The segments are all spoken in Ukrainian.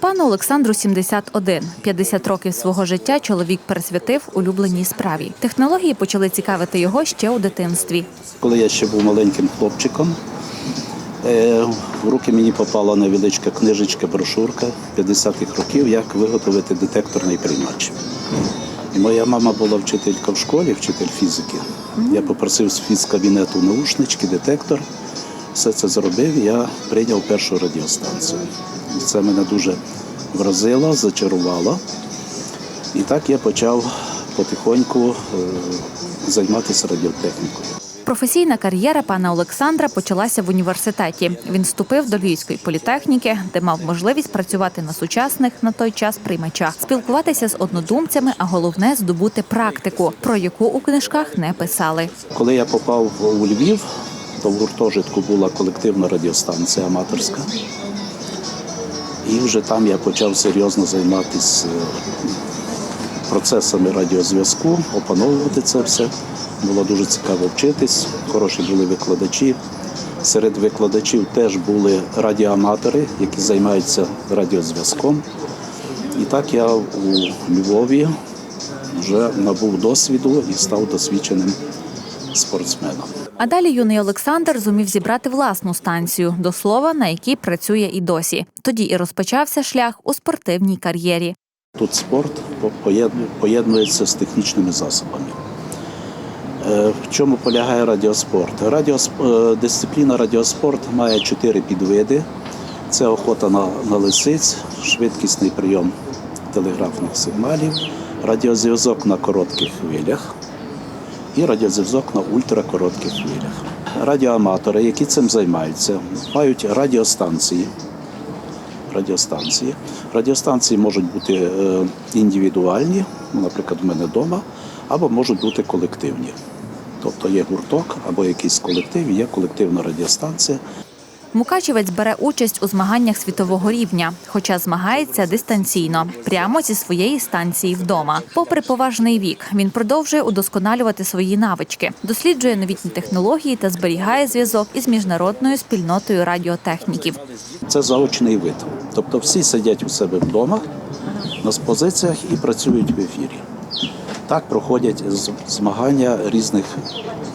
Пану Олександру 71. 50 років свого життя чоловік присвятив улюбленій справі. Технології почали цікавити його ще у дитинстві. Коли я ще був маленьким хлопчиком, е, в руки мені попала невеличка книжечка, брошурка 50-х років, як виготовити детекторний приймач. І моя мама була вчителька в школі, вчитель фізики. Я попросив з фізкабінету наушнички, детектор. Все це зробив, я прийняв першу радіостанцію. І це мене дуже вразило, зачарувало. І так я почав потихоньку е, займатися радіотехнікою. Професійна кар'єра пана Олександра почалася в університеті. Він вступив до Львівської політехніки, де мав можливість працювати на сучасних на той час приймачах, спілкуватися з однодумцями, а головне здобути практику, про яку у книжках не писали. Коли я попав у Львів, то в гуртожитку була колективна радіостанція аматорська. І вже там я почав серйозно займатися е, процесами радіозв'язку, опановувати це все. Було дуже цікаво вчитись, хороші були викладачі. Серед викладачів теж були радіоаматори, які займаються радіозв'язком. І так я у Львові вже набув досвіду і став досвідченим спортсменом. А далі юний Олександр зумів зібрати власну станцію, до слова, на якій працює і досі. Тоді і розпочався шлях у спортивній кар'єрі. Тут спорт по- поєднується з технічними засобами. Е, В чому полягає радіоспорт? Радіосп... е, Дисципліна радіоспорт має чотири підвиди: це охота на, на лисиць, швидкісний прийом телеграфних сигналів, радіозв'язок на коротких хвилях і радіозв'язок на ультракоротких хвилях. Радіоаматори, які цим займаються, мають радіостанції радіостанції. Радіостанції можуть бути е, індивідуальні, наприклад, в мене вдома, або можуть бути колективні. Тобто є гурток або якийсь колектив, є колективна радіостанція. Мукачевець бере участь у змаганнях світового рівня, хоча змагається дистанційно, прямо зі своєї станції вдома. Попри поважний вік, він продовжує удосконалювати свої навички, досліджує новітні технології та зберігає зв'язок із міжнародною спільнотою радіотехніків. Це заочний вид. Тобто всі сидять у себе вдома на позиціях і працюють в ефірі. Так проходять змагання різних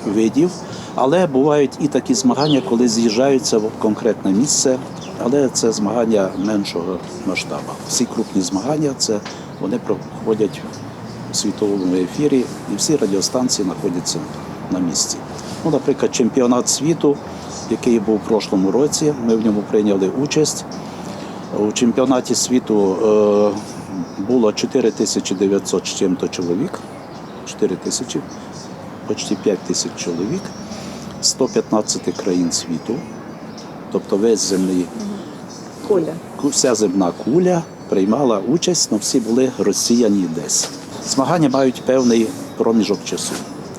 видів, але бувають і такі змагання, коли з'їжджаються в конкретне місце, але це змагання меншого масштабу. Всі крупні змагання це вони проходять у світовому ефірі, і всі радіостанції знаходяться на місці. Ну, наприклад, чемпіонат світу, який був у прошлому році, ми в ньому прийняли участь. У чемпіонаті світу е, було 4900 з чим-то чоловік, 4 тисячі, почти 5 тисяч чоловік, 115 країн світу, тобто весь земний Коля. ку- вся земна куля приймала участь, але всі були розсіяні десь. Змагання мають певний проміжок часу.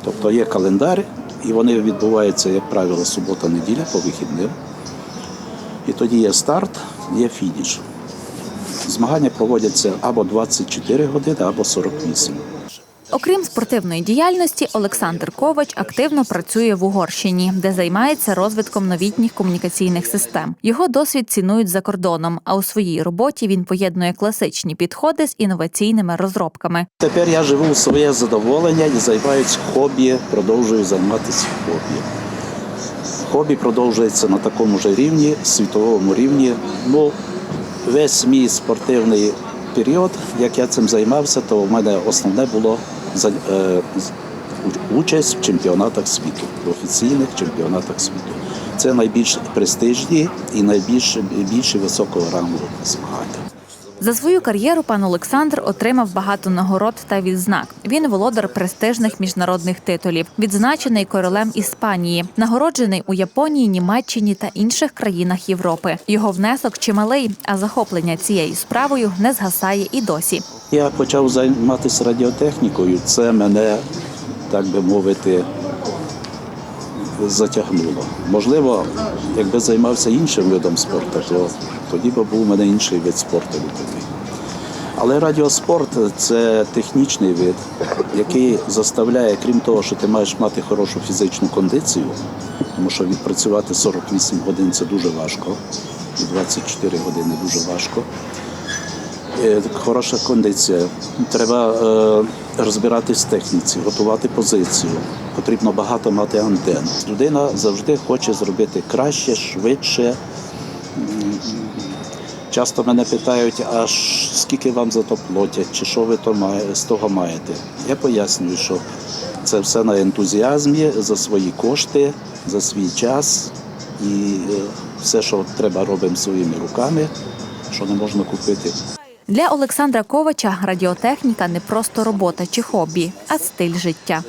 Тобто є календар, і вони відбуваються, як правило, субота-неділя по вихідним. І тоді є старт, є фініш. Змагання проводяться або 24 години, або 48. Окрім спортивної діяльності, Олександр Ковач активно працює в Угорщині, де займається розвитком новітніх комунікаційних систем. Його досвід цінують за кордоном, а у своїй роботі він поєднує класичні підходи з інноваційними розробками. Тепер я живу в своє задоволення і займаюся хобі, продовжую займатися хобі. Хобі продовжується на такому ж рівні, світовому рівні. Ну, весь мій спортивний період, як я цим займався, то в мене основне було е, участь в чемпіонатах світу, в офіційних чемпіонатах світу. Це найбільш престижні і найбільш більше високого рангу змагання. За свою кар'єру пан Олександр отримав багато нагород та відзнак. Він володар престижних міжнародних титулів, відзначений королем Іспанії, нагороджений у Японії, Німеччині та інших країнах Європи. Його внесок чималий, а захоплення цією справою не згасає і досі. Я почав займатися радіотехнікою. Це мене, так би мовити, затягнуло. Можливо, якби займався іншим видом спорту, то тоді би був у мене інший вид спорту любимий. Але радіоспорт це технічний вид, який заставляє, крім того, що ти маєш мати хорошу фізичну кондицію, тому що відпрацювати 48 годин це дуже важко, і 24 години дуже важко. Е, хороша кондиція. Треба е, розбиратись в техніці, готувати позицію. Потрібно багато мати антенн. Людина завжди хоче зробити краще, швидше. Часто мене питають, а скільки вам за то платять, чи що ви то з того маєте. Я пояснюю, що це все на ентузіазмі, за свої кошти, за свій час і е, все, що треба, робимо своїми руками, що не можна купити. Для Олександра Ковача радіотехніка не просто робота чи хобі, а стиль життя.